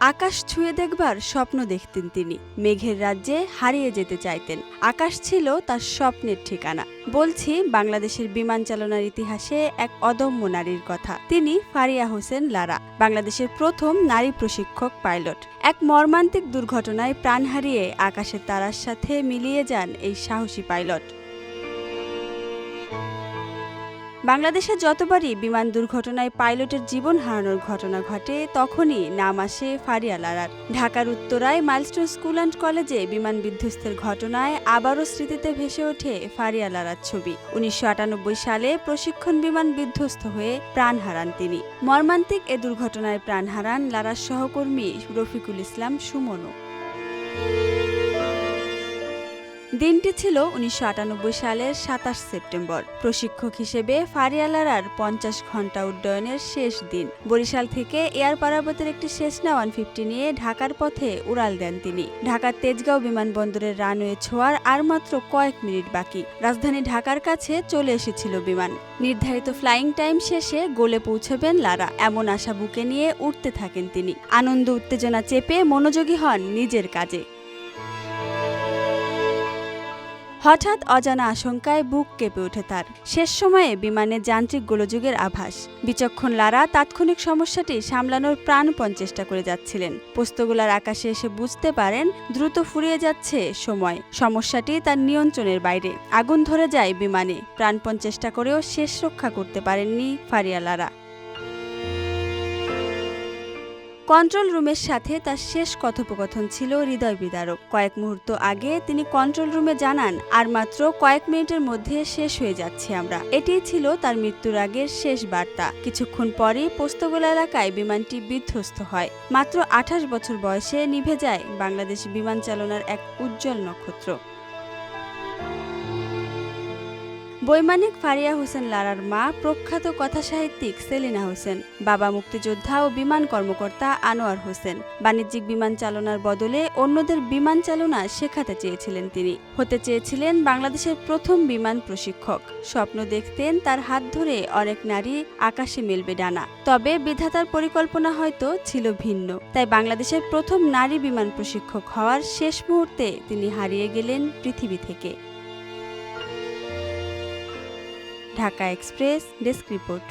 আকাশ ছুঁয়ে দেখবার স্বপ্ন দেখতেন তিনি। মেঘের রাজ্যে হারিয়ে যেতে চাইতেন। আকাশ ছিল তার স্বপ্নের ঠিকানা। বলছি, বাংলাদেশের বিমান চালনার ইতিহাসে এক অদম্য নারীর কথা। তিনি ফারিয়া হোসেন লারা, বাংলাদেশের প্রথম নারী প্রশিক্ষক পাইলট। এক মর্মান্তিক দুর্ঘটনায় প্রাণ হারিয়ে আকাশের তারার সাথে মিলিয়ে যান এই সাহসী পাইলট। বাংলাদেশে যতবারই বিমান দুর্ঘটনায় পাইলটের জীবন হারানোর ঘটনা ঘটে, তখনই নাম আসে ফারিয়া লারার। ঢাকার উত্তরায় মাইলস্টোন স্কুল অ্যান্ড কলেজে বিমান বিধ্বস্তের ঘটনায় আবারও স্মৃতিতে ভেসে ওঠে ফারিয়া লারার ছবি। উনিশশো আটানব্বই সালে প্রশিক্ষণ বিমান বিধ্বস্ত হয়ে প্রাণ হারান তিনি। মর্মান্তিক এ দুর্ঘটনায় প্রাণ হারান লারার সহকর্মী রফিকুল ইসলাম সুমনও দিনটি ছিল উনিশশো আটানব্বই সালের সাতাশ সেপ্টেম্বর। প্রশিক্ষক হিসেবে ফারিয়ালারার পঞ্চাশ ঘণ্টা উড্ডয়নের শেষ দিন। বরিশাল থেকে এয়ার পারাবতের একটি শেষনা ওয়ান ফিফটি নিয়ে ঢাকার পথে উড়াল দেন তিনি। ঢাকার তেজগাঁও বিমানবন্দরের রানওয়ে ছোঁয়ার আর মাত্র কয়েক মিনিট বাকি। রাজধানী ঢাকার কাছে চলে এসেছিল বিমান। নির্ধারিত ফ্লাইং টাইম শেষে গোলে পৌঁছবেন লারা। এমন আশা বুকে নিয়ে উঠতে থাকেন তিনি। আনন্দ, উত্তেজনা চেপে মনোযোগী হন নিজের কাজে। হঠাৎ অজানা আশঙ্কায় বুক কেঁপে ওঠে তার। শেষ সময়ে বিমানে যান্ত্রিক গোলযোগের আভাস। বিচক্ষণ লারা তাৎক্ষণিক সমস্যাটি সামলানোর প্রাণপণ চেষ্টা করে যাচ্ছিলেন। পোস্তগুলার আকাশে এসে বুঝতে পারেন, দ্রুত ফুরিয়ে যাচ্ছে সময়। সমস্যাটি তার নিয়ন্ত্রণের বাইরে। আগুন ধরে যায় বিমানে। প্রাণপণ চেষ্টা করেও শেষ রক্ষা করতে পারেননি ফারিয়া কন্ট্রোল রুমের সাথে তার শেষ কথোপকথন ছিল হৃদয় বিদারক। কয়েক মুহূর্ত আগে তিনি কন্ট্রোল রুমে জানান, আর মাত্র কয়েক মিনিটের মধ্যে শেষ হয়ে যাচ্ছি আমরা। এটিই ছিল তার মৃত্যুর আগের শেষ বার্তা। কিছুক্ষণ পরেই পোস্তগোলা এলাকায় বিমানটি বিধ্বস্ত হয়। মাত্র আঠাশ বছর বয়সে নিভে যায় বাংলাদেশ বিমান চালনার এক উজ্জ্বল নক্ষত্র। বৈমানিক ফারিয়া হোসেন লারার মা প্রখ্যাত কথাসাহিত্যিক সেলিনা হোসেন, বাবা মুক্তিযোদ্ধা ও বিমান কর্মকর্তা আনোয়ার হোসেন। বাণিজ্যিক বিমান চালনার বদলে অন্যদের বিমান চালনা শেখাতে চেয়েছিলেন তিনি। হতে চেয়েছিলেন বাংলাদেশের প্রথম বিমান প্রশিক্ষক। স্বপ্ন দেখতেন তার হাত ধরে অনেক নারী আকাশে মেলবে ডানা। তবে বিধাতার পরিকল্পনা হয়তো ছিল ভিন্ন। তাই বাংলাদেশের প্রথম নারী বিমান প্রশিক্ষক হওয়ার শেষ মুহূর্তে তিনি হারিয়ে গেলেন পৃথিবী থেকে। Dhaka express desk report